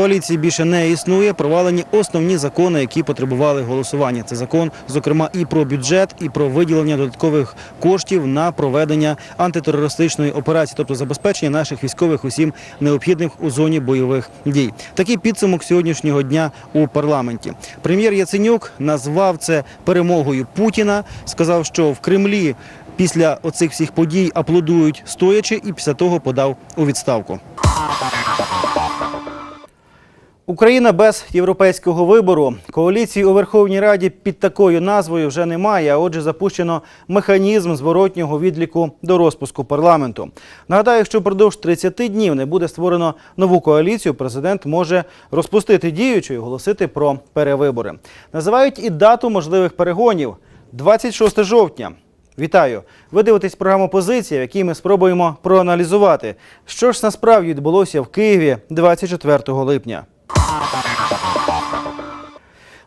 Коаліції більше не існує. Провалені основні закони, які потребували голосування. Це закон, зокрема, і про бюджет, і про виділення додаткових коштів на проведення антитерористичної операції, тобто забезпечення наших військових усім необхідним у зоні бойових дій. Такий підсумок сьогоднішнього дня у парламенті. Прем'єр Яценюк назвав це перемогою Путіна. Сказав, що в Кремлі після оцих всіх подій аплодують стоячи, і після того подав у відставку. Україна без європейського вибору. Коаліції у Верховній Раді під такою назвою вже немає. А отже, запущено механізм зворотнього відліку до розпуску парламенту. Нагадаю, якщо впродовж 30 днів не буде створено нову коаліцію, президент може розпустити діючу і оголосити про перевибори. Називають і дату можливих перегонів 26 жовтня. Вітаю! Ви дивитесь програму Позиція, в якій ми спробуємо проаналізувати, що ж насправді відбулося в Києві 24 липня.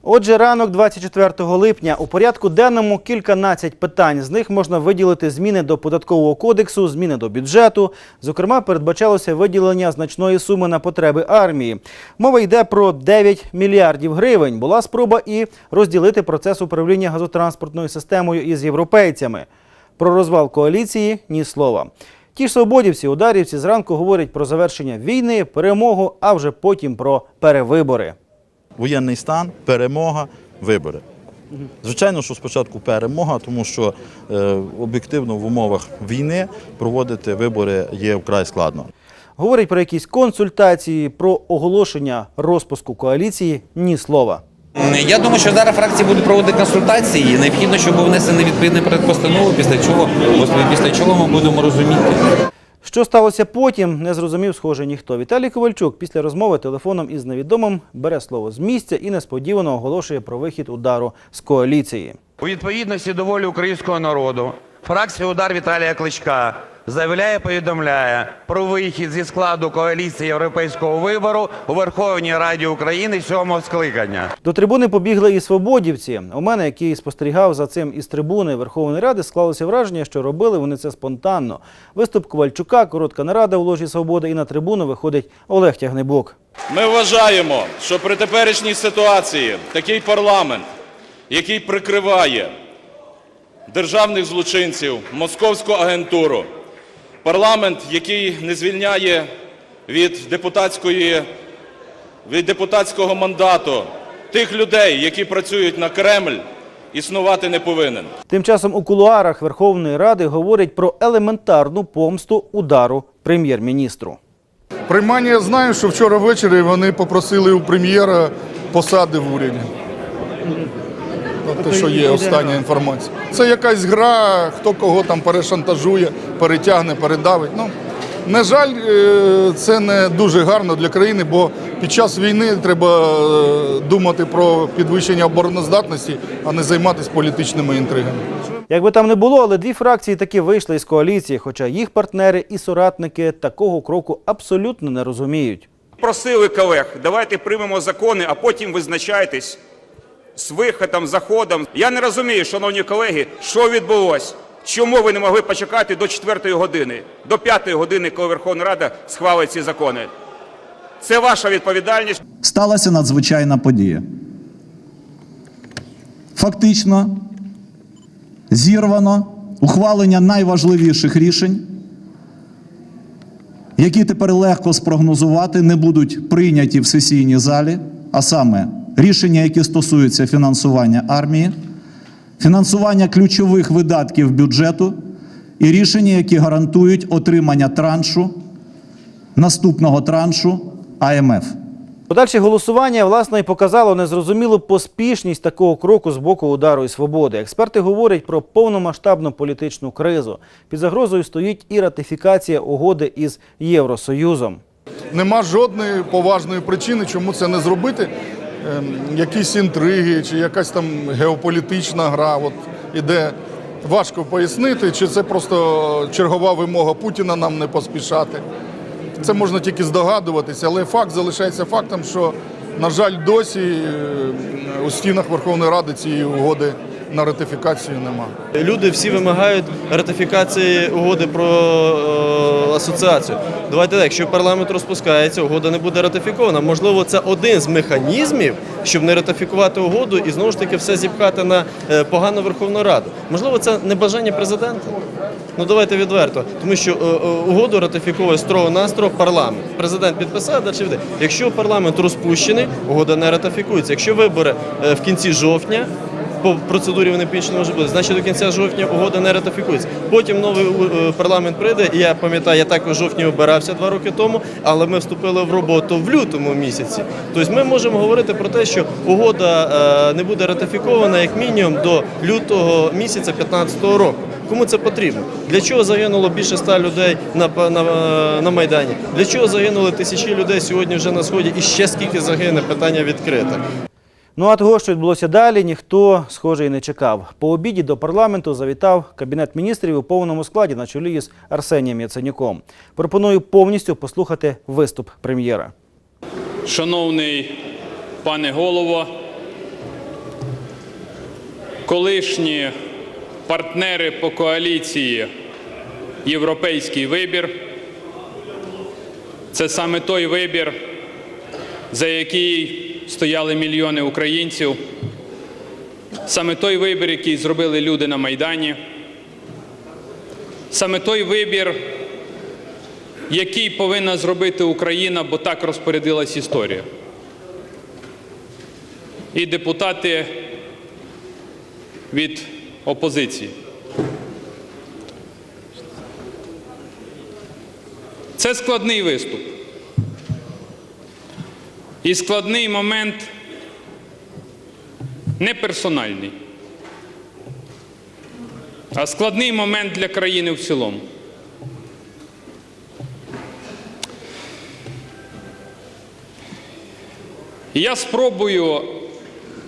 Отже, ранок 24 липня у порядку денному кільканадцять питань. З них можна виділити зміни до податкового кодексу, зміни до бюджету. Зокрема, передбачалося виділення значної суми на потреби армії. Мова йде про 9 мільярдів гривень. Була спроба і розділити процес управління газотранспортною системою із європейцями. Про розвал коаліції ні слова. Ті ж свободівці, ударівці зранку говорять про завершення війни, перемогу, а вже потім про перевибори. воєнний стан, перемога, вибори. Звичайно, що спочатку перемога, тому що е, об'єктивно в умовах війни проводити вибори є вкрай складно. Говорять про якісь консультації, про оголошення розпуску коаліції ні слова. Я думаю, що зараз фракції будуть проводити консультації. Необхідно, щоб був внесений відповідний проект постанови, після чого, після чого ми будемо розуміти. Що сталося потім, не зрозумів, схоже, ніхто. Віталій Ковальчук після розмови телефоном із невідомим бере слово з місця і несподівано оголошує про вихід удару з коаліції. У відповідності до волі українського народу фракція удар Віталія Кличка заявляє, повідомляє про вихід зі складу коаліції європейського вибору у Верховній Раді України сьомого скликання. До трибуни побігли і свободівці. У мене, який спостерігав за цим із трибуни Верховної Ради, склалося враження, що робили вони це спонтанно. Виступ Ковальчука, коротка нарада у ложі свободи, і на трибуну виходить Олег Тягнебок. Ми вважаємо, що при теперішній ситуації такий парламент, який прикриває державних злочинців, московську агентуру, парламент, який не звільняє від депутатської від депутатського мандату тих людей, які працюють на Кремль, існувати не повинен. Тим часом у кулуарах Верховної Ради говорять про елементарну помсту удару прем'єр-міністру. Приймання я знаю, що вчора ввечері вони попросили у прем'єра посади в уряді. От те, що є остання інформація. Це якась гра, хто кого там перешантажує, перетягне, передавить. Ну, на жаль, е, це не дуже гарно для країни, бо під час війни треба е, думати про підвищення обороноздатності, а не займатися політичними інтригами. Як би там не було, але дві фракції таки вийшли із коаліції, хоча їх партнери і соратники такого кроку абсолютно не розуміють. Просили колег, давайте приймемо закони, а потім визначайтесь з виходом, заходом. Я не розумію, шановні колеги, що відбулося. Чому ви не могли почекати до 4 години, до 5 години, коли Верховна Рада схвалить ці закони? Це ваша відповідальність. сталася надзвичайна подія. Фактично зірвано ухвалення найважливіших рішень, які тепер легко спрогнозувати не будуть прийняті в сесійній залі, а саме рішення, які стосуються фінансування армії, фінансування ключових видатків бюджету і рішення, які гарантують отримання траншу, наступного траншу АМФ. Подальше голосування власне і показало незрозумілу поспішність такого кроку з боку удару і свободи. Експерти говорять про повномасштабну політичну кризу. Під загрозою стоїть і ратифікація угоди із Євросоюзом. Нема жодної поважної причини, чому це не зробити. Ем, якісь інтриги чи якась там геополітична гра. От іде важко пояснити, чи це просто чергова вимога Путіна нам не поспішати. Це можна тільки здогадуватися, але факт залишається фактом, що, на жаль, досі е, у стінах Верховної Ради цієї угоди на ратифікацію нема. Люди всі вимагають ратифікації угоди про е, асоціацію. Давайте так, якщо парламент розпускається, угода не буде ратифікована. Можливо, це один з механізмів, щоб не ратифікувати угоду і знову ж таки все зіпхати на е, погану Верховну Раду. Можливо, це не бажання президента. Ну давайте відверто, тому що е, е, угоду ратифіковує строго настрого парламент. Президент підписав, далі йде. Якщо парламент розпущений, угода не ратифікується. Якщо вибори е, в кінці жовтня, по процедурі вони по-іншому може бути. Значить, до кінця жовтня угода не ратифікується. Потім новий парламент прийде. І я пам'ятаю, я також в жовтні обирався два роки тому, але ми вступили в роботу в лютому місяці. Тобто ми можемо говорити про те, що угода не буде ратифікована як мінімум до лютого місяця 2015 року. Кому це потрібно? Для чого загинуло більше ста людей на, на, на Майдані? Для чого загинули тисячі людей сьогодні вже на сході? І ще скільки загине? Питання відкрите. Ну а того, що відбулося далі, ніхто схоже і не чекав. По обіді до парламенту завітав кабінет міністрів у повному складі на чолі із Арсенієм Яценюком. Пропоную повністю послухати виступ прем'єра. Шановний пане голово, колишні партнери по коаліції Європейський вибір. Це саме той вибір, за який стояли мільйони українців, саме той вибір, який зробили люди на Майдані, саме той вибір, який повинна зробити Україна, бо так розпорядилась історія. І депутати від опозиції. Це складний виступ. І складний момент не персональний, а складний момент для країни в цілому. Я спробую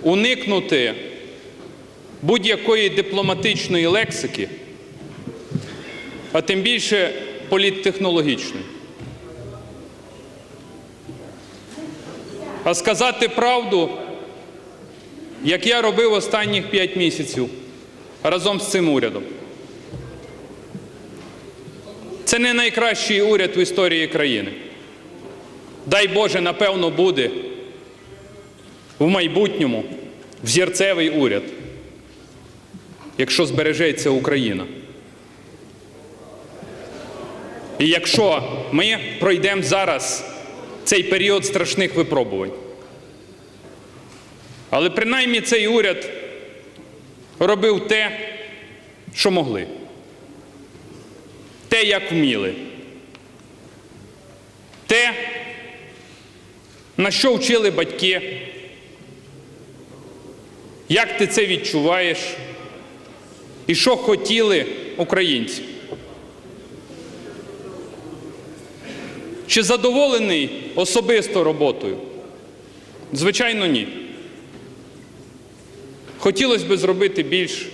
уникнути будь-якої дипломатичної лексики, а тим більше політтехнологічної. А сказати правду, як я робив останніх п'ять місяців разом з цим урядом. Це не найкращий уряд в історії країни. Дай Боже, напевно, буде в майбутньому взірцевий уряд, якщо збережеться Україна. І якщо ми пройдемо зараз цей період страшних випробувань. Але принаймні цей уряд робив те, що могли, те, як вміли, те, на що вчили батьки. Як ти це відчуваєш? І що хотіли українці? Чи задоволений особисто роботою? Звичайно, ні. Хотілося б зробити більше.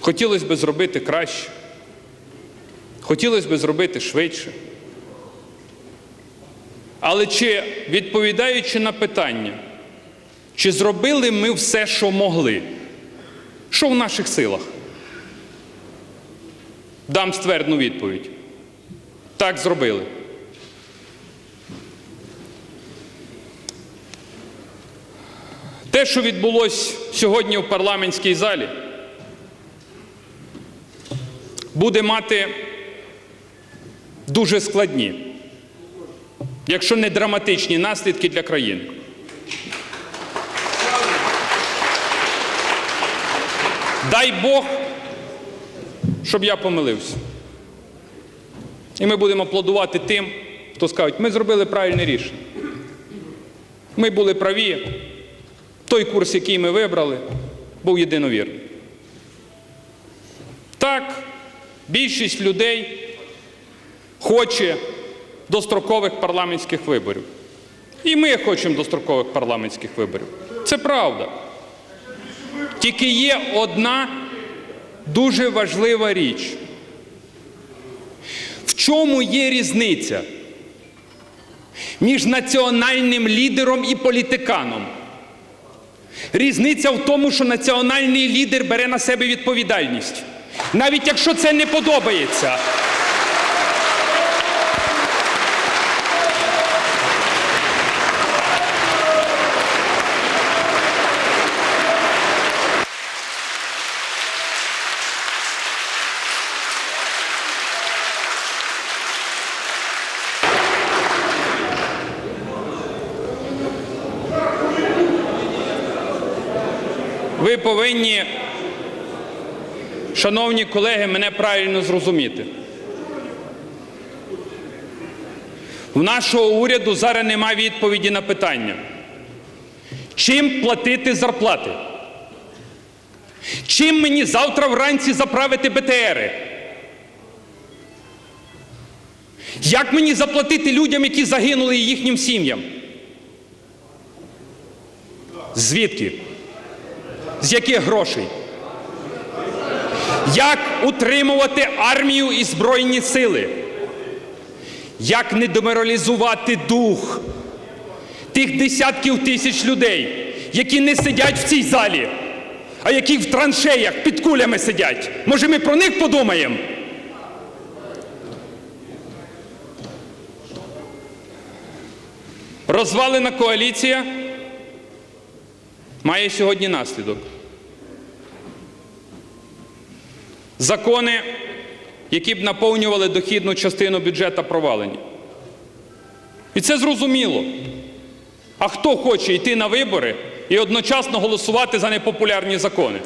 Хотілося б зробити краще. Хотілося б зробити швидше. Але чи відповідаючи на питання, чи зробили ми все, що могли? Що в наших силах? Дам ствердну відповідь. Так зробили. Те, що відбулося сьогодні в парламентській залі, буде мати дуже складні, якщо не драматичні наслідки для країни. Дай Бог, щоб я помилився. І ми будемо аплодувати тим, хто скаже, ми зробили правильне рішення. Ми були праві. Той курс, який ми вибрали, був єдиновірний. Так, більшість людей хоче дострокових парламентських виборів. І ми хочемо дострокових парламентських виборів. Це правда. Тільки є одна дуже важлива річ. В чому є різниця між національним лідером і політиканом? Різниця в тому, що національний лідер бере на себе відповідальність. Навіть якщо це не подобається. Ви повинні, шановні колеги, мене правильно зрозуміти. У нашого уряду зараз немає відповіді на питання. Чим платити зарплати? Чим мені завтра вранці заправити БТРи? Як мені заплатити людям, які загинули і їхнім сім'ям? Звідки? З яких грошей? Як утримувати армію і збройні сили? Як не деморалізувати дух тих десятків тисяч людей, які не сидять в цій залі, а які в траншеях під кулями сидять? Може, ми про них подумаємо? Розвалена коаліція має сьогодні наслідок. Закони, які б наповнювали дохідну частину бюджету, провалені. І це зрозуміло. А хто хоче йти на вибори і одночасно голосувати за непопулярні закони?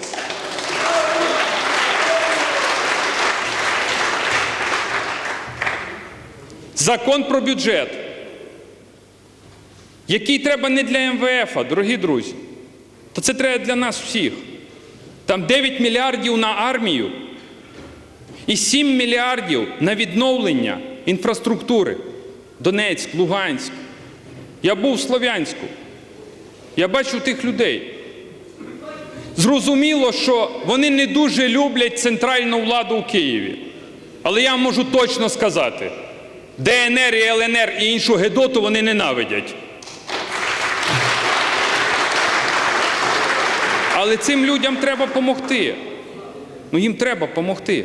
Закон про бюджет, який треба не для МВФ, дорогі друзі, то це треба для нас всіх. Там 9 мільярдів на армію і 7 мільярдів на відновлення інфраструктури. Донецьк, Луганськ. Я був в Слов'янську. Я бачу тих людей. Зрозуміло, що вони не дуже люблять центральну владу у Києві. Але я можу точно сказати, ДНР і ЛНР і іншу Гедоту вони ненавидять. Але цим людям треба допомогти. Ну їм треба допомогти.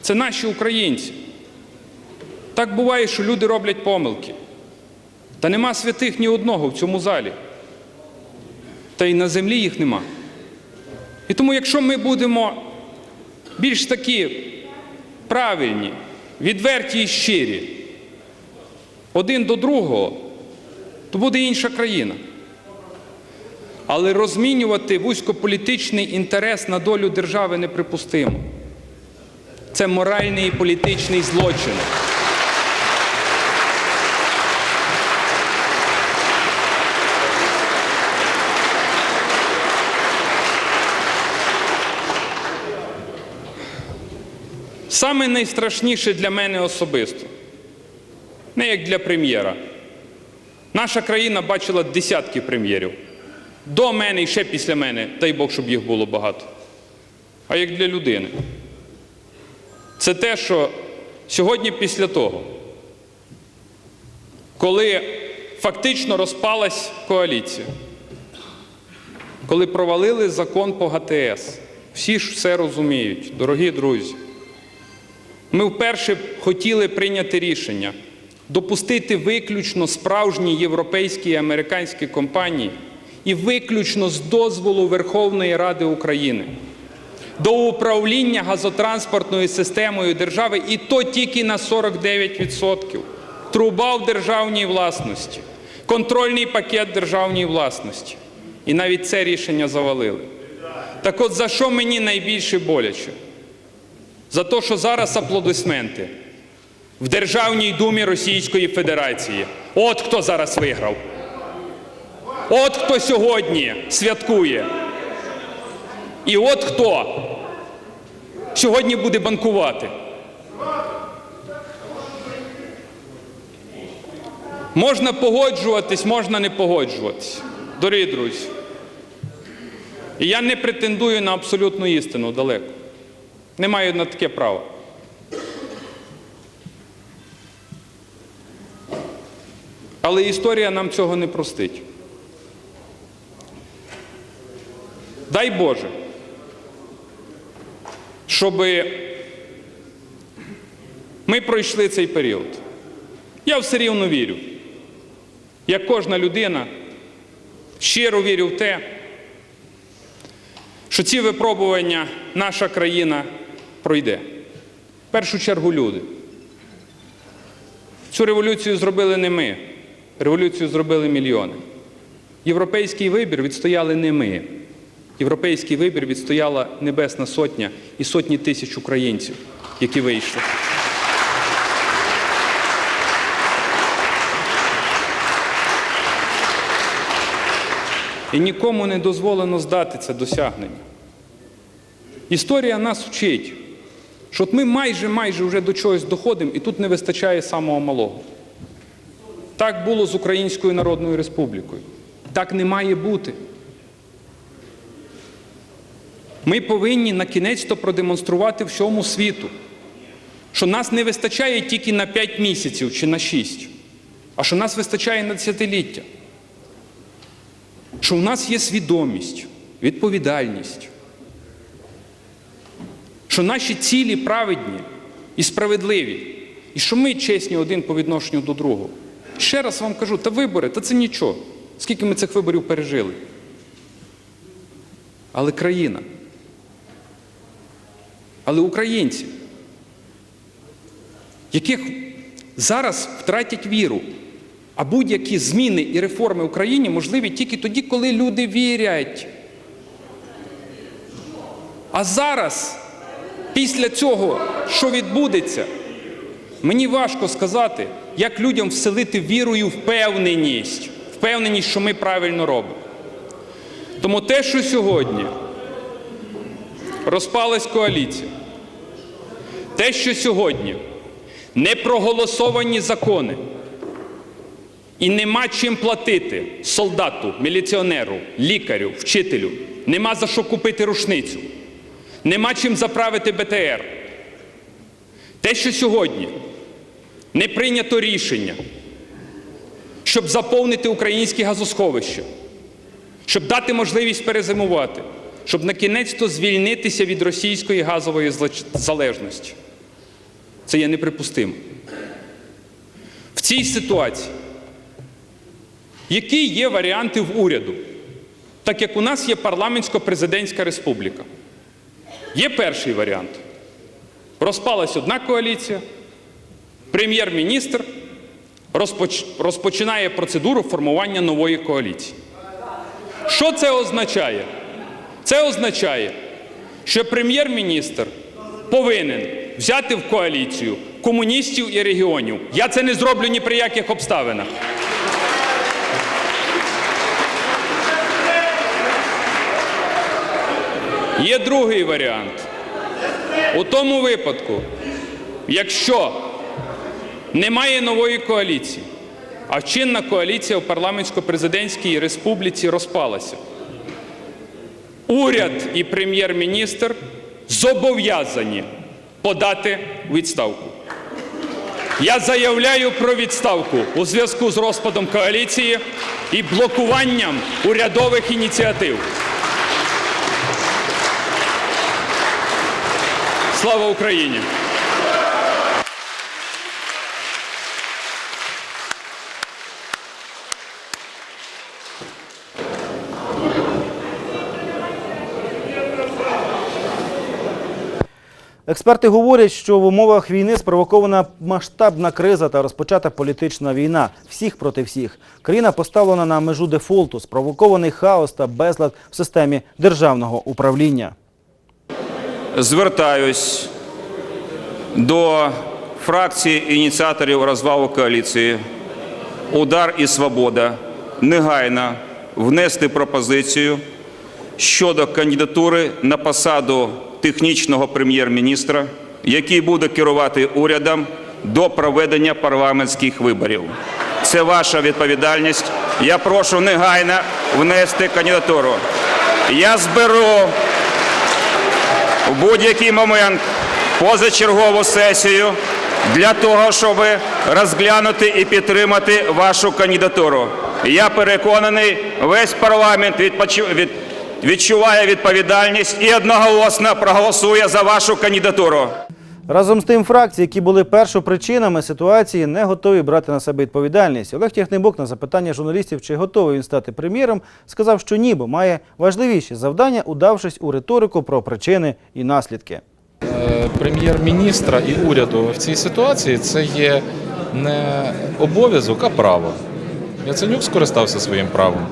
Це наші українці. Так буває, що люди роблять помилки. Та нема святих ні одного в цьому залі. Та й на землі їх нема. І тому, якщо ми будемо більш такі правильні, відверті і щирі один до другого, то буде інша країна. Але розмінювати вузькополітичний інтерес на долю держави неприпустимо. Це моральний і політичний злочин. Саме найстрашніше для мене особисто, не як для прем'єра. Наша країна бачила десятки прем'єрів. До мене і ще після мене, дай Бог, щоб їх було багато. А як для людини. Це те, що сьогодні після того, коли фактично розпалась коаліція, коли провалили закон по ГТС, всі ж все розуміють, дорогі друзі. Ми вперше хотіли прийняти рішення допустити виключно справжні європейські і американські компанії і виключно з дозволу Верховної Ради України до управління газотранспортною системою держави, і то тільки на 49%. Труба в державній власності, контрольний пакет державній власності. І навіть це рішення завалили. Так от за що мені найбільше боляче? За те, що зараз аплодисменти в Державній думі Російської Федерації. От хто зараз виграв. От хто сьогодні святкує. І от хто сьогодні буде банкувати. Можна погоджуватись, можна не погоджуватись. Дорогі друзі. І я не претендую на абсолютну істину далеко. Не маю на таке право. Але історія нам цього не простить. Дай Боже, щоб ми пройшли цей період. Я все рівно вірю. Як кожна людина, щиро вірю в те, що ці випробування наша країна пройде. В першу чергу люди. Цю революцію зробили не ми. Революцію зробили мільйони. Європейський вибір відстояли не ми. Європейський вибір відстояла Небесна Сотня і сотні тисяч українців, які вийшли. І нікому не дозволено здати це досягнення. Історія нас вчить, що от ми майже майже вже до чогось доходимо, і тут не вистачає самого малого. Так було з Українською Народною Республікою. Так не має бути. Ми повинні на кінець-то продемонструвати всьому світу, що нас не вистачає тільки на 5 місяців чи на 6, а що нас вистачає на десятиліття. Що в нас є свідомість, відповідальність, що наші цілі праведні і справедливі, і що ми чесні один по відношенню до другого. Ще раз вам кажу, та вибори, та це нічого. Скільки ми цих виборів пережили. Але країна. Але українці, яких зараз втратять віру, а будь-які зміни і реформи в Україні можливі тільки тоді, коли люди вірять. А зараз, після цього, що відбудеться, мені важко сказати, як людям вселити віру і впевненість, впевненість, що ми правильно робимо. Тому те, що сьогодні розпалась коаліція, те, що сьогодні не проголосовані закони, і нема чим платити солдату, міліціонеру, лікарю, вчителю, нема за що купити рушницю, нема чим заправити БТР. Те, що сьогодні не прийнято рішення, щоб заповнити українські газосховища, щоб дати можливість перезимувати, щоб на кінець-то звільнитися від російської газової залежності. Це є неприпустимо. В цій ситуації, які є варіанти в уряду, так як у нас є парламентсько-президентська республіка. Є перший варіант. Розпалась одна коаліція, прем'єр-міністр розпоч... розпочинає процедуру формування нової коаліції. Що це означає? Це означає, що прем'єр-міністр повинен взяти в коаліцію комуністів і регіонів. Я це не зроблю ні при яких обставинах. Є другий варіант. У тому випадку, якщо немає нової коаліції, а чинна коаліція в парламентсько-президентській республіці розпалася, уряд і прем'єр-міністр зобов'язані подати відставку. Я заявляю про відставку у зв'язку з розпадом коаліції і блокуванням урядових ініціатив. Слава Україні! Експерти говорять, що в умовах війни спровокована масштабна криза та розпочата політична війна всіх проти всіх. Країна поставлена на межу дефолту, спровокований хаос та безлад в системі державного управління. Звертаюсь до фракції ініціаторів розвалу коаліції Удар і Свобода негайно внести пропозицію щодо кандидатури на посаду технічного прем'єр-міністра, який буде керувати урядом до проведення парламентських виборів. Це ваша відповідальність. Я прошу негайно внести кандидатуру. Я зберу в будь-який момент позачергову сесію для того, щоб розглянути і підтримати вашу кандидатуру. Я переконаний, весь парламент відпочи- від... відчуває відповідальність і одноголосно проголосує за вашу кандидатуру. Разом з тим, фракції, які були першопричинами ситуації, не готові брати на себе відповідальність. Олег Тягнебок на запитання журналістів, чи готовий він стати прем'єром, сказав, що ні, бо має важливіші завдання, удавшись у риторику про причини і наслідки. Е, прем'єр-міністра і уряду в цій ситуації це є не обов'язок, а право. Яценюк скористався своїм правом.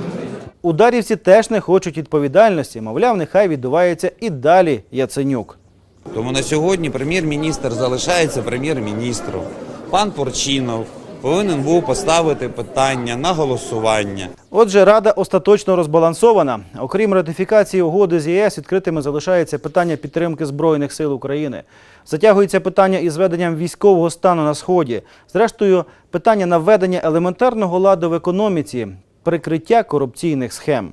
Ударівці теж не хочуть відповідальності. Мовляв, нехай відбувається і далі Яценюк. Тому на сьогодні прем'єр-міністр залишається прем'єр-міністром. Пан Порчинов повинен був поставити питання на голосування. Отже, рада остаточно розбалансована. Окрім ратифікації угоди з ЄС, відкритими залишається питання підтримки Збройних сил України. Затягується питання із введенням військового стану на Сході. Зрештою, питання наведення елементарного ладу в економіці, прикриття корупційних схем.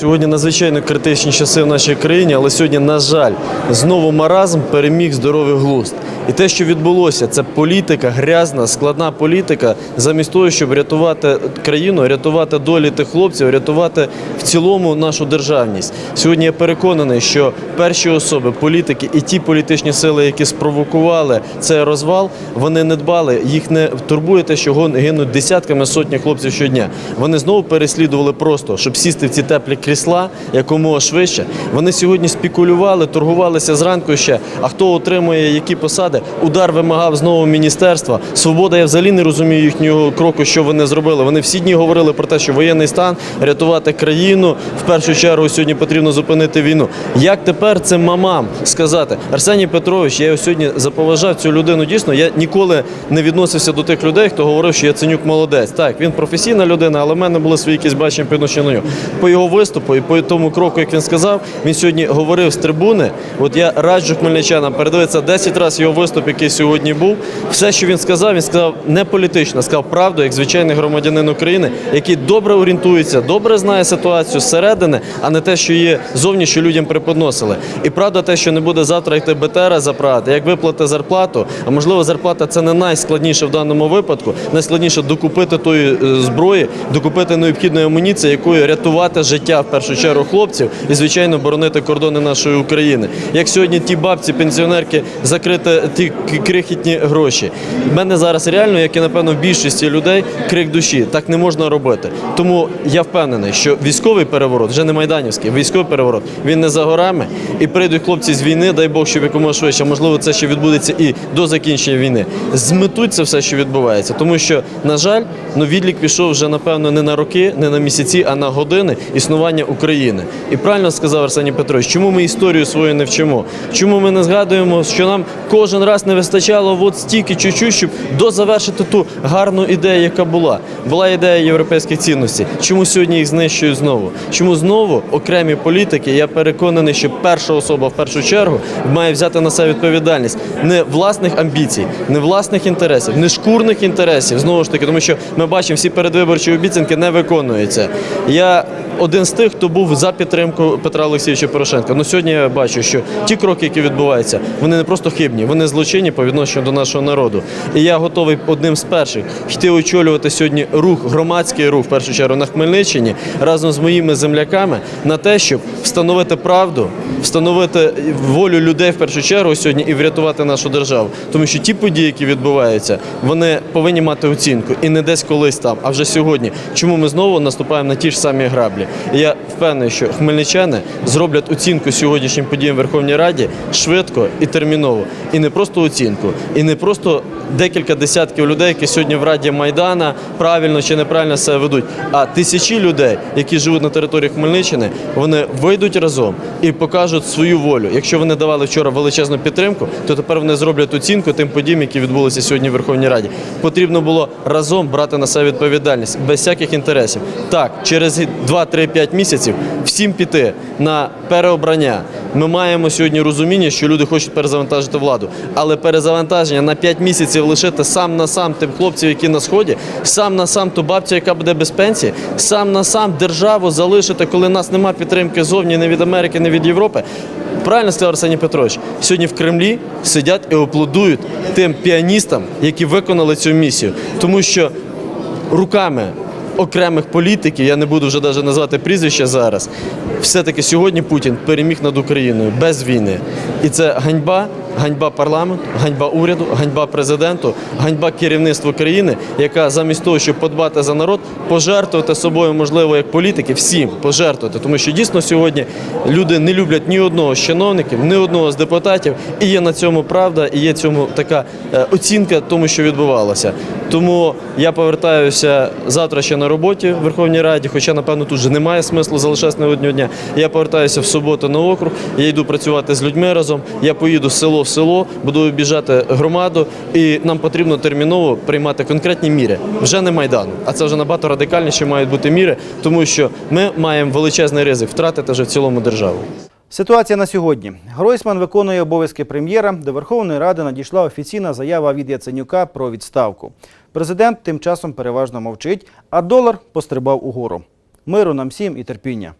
Сьогодні надзвичайно критичні часи в нашій країні, але сьогодні, на жаль, знову маразм переміг здоровий глузд. І те, що відбулося, це політика, грязна, складна політика, замість того, щоб рятувати країну, рятувати долі тих хлопців, рятувати в цілому нашу державність. Сьогодні я переконаний, що перші особи, політики і ті політичні сили, які спровокували цей розвал, вони не дбали, їх не турбує те, що гинуть десятками сотні хлопців щодня. Вони знову переслідували просто, щоб сісти в ці теплі крісла якомога швидше. Вони сьогодні спекулювали, торгувалися зранку ще. А хто отримує які посади? Удар вимагав знову міністерства. Свобода, я взагалі не розумію їхнього кроку, що вони зробили. Вони всі дні говорили про те, що воєнний стан, рятувати країну. В першу чергу сьогодні потрібно зупинити війну. Як тепер цим мамам сказати? Арсеній Петрович, я його сьогодні заповажав цю людину. Дійсно, я ніколи не відносився до тих людей, хто говорив, що Яценюк молодець. Так, він професійна людина, але в мене були свої якісь бачення по відношенню до нього. По його виступу і по тому кроку, як він сказав, він сьогодні говорив з трибуни. От я раджу хмельничанам передивитися 10 разів його виступ, який сьогодні був. Все, що він сказав, він сказав не політично, сказав правду, як звичайний громадянин України, який добре орієнтується, добре знає ситуацію зсередини, а не те, що є зовні, що людям преподносили. І правда, те, що не буде завтра йти БТР заправити, як виплати зарплату, а можливо, зарплата це не найскладніше в даному випадку. Найскладніше докупити тої е, зброї, докупити необхідної амуніції, якою рятувати життя в першу чергу хлопців і, звичайно, боронити кордони нашої України. Як сьогодні ті бабці, пенсіонерки закрити ті крихітні гроші. В мене зараз реально, як і напевно в більшості людей, крик душі. Так не можна робити. Тому я впевнений, що військовий переворот вже не майданівський, військовий переворот він не за горами. І прийдуть хлопці з війни, дай Бог, щоб якомога швидше. Можливо, це ще відбудеться і до закінчення війни. Зметуть це все, що відбувається. Тому що, на жаль, ну відлік пішов вже напевно не на роки, не на місяці, а на години існування України. І правильно сказав Арсеній Петрович, чому ми історію свою не вчимо? Чому ми не згадуємо, що нам кожен раз не вистачало от стільки чуть-чуть, щоб дозавершити ту гарну ідею, яка була. Була ідея європейських цінностей. Чому сьогодні їх знищують знову? Чому знову окремі політики? Я переконаний, що перша особа в першу чергу має взяти на себе відповідальність не власних амбіцій, не власних інтересів, не шкурних інтересів. Знову ж таки, тому що ми бачимо, всі передвиборчі обіцянки не виконуються. Я один з тих, хто був за підтримку Петра Олексійовича Порошенка. Ну сьогодні я бачу, що ті кроки, які відбуваються, вони не просто хибні, вони злочинні по відношенню до нашого народу. І я готовий одним з перших йти очолювати сьогодні рух, громадський рух, в першу чергу на Хмельниччині, разом з моїми земляками на те, щоб встановити правду, встановити волю людей в першу чергу сьогодні і врятувати нашу державу. Тому що ті події, які відбуваються, вони повинні мати оцінку і не десь колись там, а вже сьогодні. Чому ми знову наступаємо на ті ж самі граблі? І я впевнений, що хмельничани зроблять оцінку сьогоднішнім подіям в Верховній Раді швидко і терміново. І не просто оцінку, і не просто декілька десятків людей, які сьогодні в Раді Майдана правильно чи неправильно себе ведуть, а тисячі людей, які живуть на території Хмельниччини, вони вийдуть разом і покажуть свою волю. Якщо вони давали вчора величезну підтримку, то тепер вони зроблять оцінку тим подіям, які відбулися сьогодні в Верховній Раді. Потрібно було разом брати на себе відповідальність без всяких інтересів. Так, через 2-3-5 місяців всім піти на переобрання. Ми маємо сьогодні розуміння, що люди хочуть перезавантажити владу, але перезавантаження на 5 місяців лишити сам на сам тим хлопців, які на сході, сам на сам ту бабцю, яка буде без пенсії, сам на сам державу залишити, коли нас немає підтримки зовні, не від Америки, не від Європи. Правильно сказав Арсеній Петрович, сьогодні в Кремлі сидять і аплодують тим піаністам, які виконали цю місію, тому що руками окремих політиків, я не буду вже навіть назвати прізвища зараз. Все-таки сьогодні Путін переміг над Україною без війни. І це ганьба, ганьба парламенту, ганьба уряду, ганьба президенту, ганьба керівництву країни, яка замість того, щоб подбати за народ, пожертвувати собою, можливо, як політики, всім пожертвувати. Тому що дійсно сьогодні люди не люблять ні одного з чиновників, ні одного з депутатів, і є на цьому правда, і є цьому така е, оцінка тому, що відбувалося. Тому я повертаюся завтра ще на роботі в Верховній Раді, хоча, напевно, тут вже немає смислу залишатися на одного дня. Я повертаюся в суботу на округ, я йду працювати з людьми разом. Я поїду з село село, буду обіжати громаду, і нам потрібно терміново приймати конкретні міри. Вже не майдану, а це вже набагато радикальніші мають бути міри, тому що ми маємо величезний ризик втратити вже в цілому державу. Ситуація на сьогодні. Гройсман виконує обов'язки прем'єра. До Верховної Ради надійшла офіційна заява від Яценюка про відставку. Президент тим часом переважно мовчить, а долар пострибав угору. Миру нам всім і терпіння.